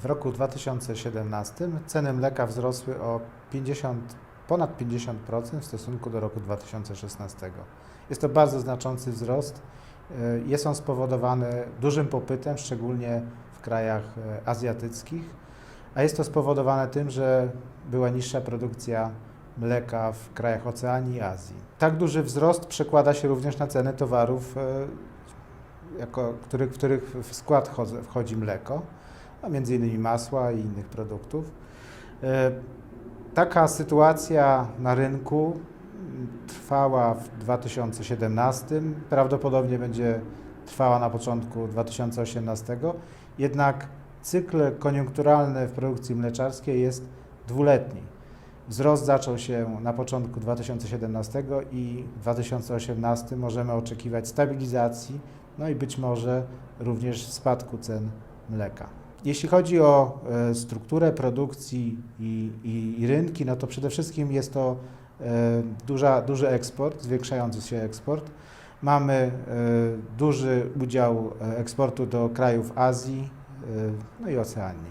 W roku 2017 ceny mleka wzrosły o 50, ponad 50% w stosunku do roku 2016. Jest to bardzo znaczący wzrost. Y, Jest on spowodowany dużym popytem, szczególnie w krajach e, azjatyckich, a jest to spowodowane tym, że była niższa produkcja mleka w krajach Oceanii i Azji. Tak duży wzrost przekłada się również na ceny towarów, e, jako, których, w których w skład wchodzi mleko, a między innymi masła i innych produktów. E, Taka sytuacja na rynku mm, trwała w 2017, prawdopodobnie będzie trwała na początku 2018, jednak cykl koniunkturalny w produkcji mleczarskiej jest dwuletni. Wzrost zaczął się na początku 2017 i w 2018 możemy oczekiwać stabilizacji, no i być może również spadku cen mleka. Jeśli chodzi o e, strukturę produkcji i, i, i rynki, no to przede wszystkim jest to e, duża, duży eksport, zwiększający się eksport. Mamy e, duży udział eksportu do krajów Azji no i Oceanii.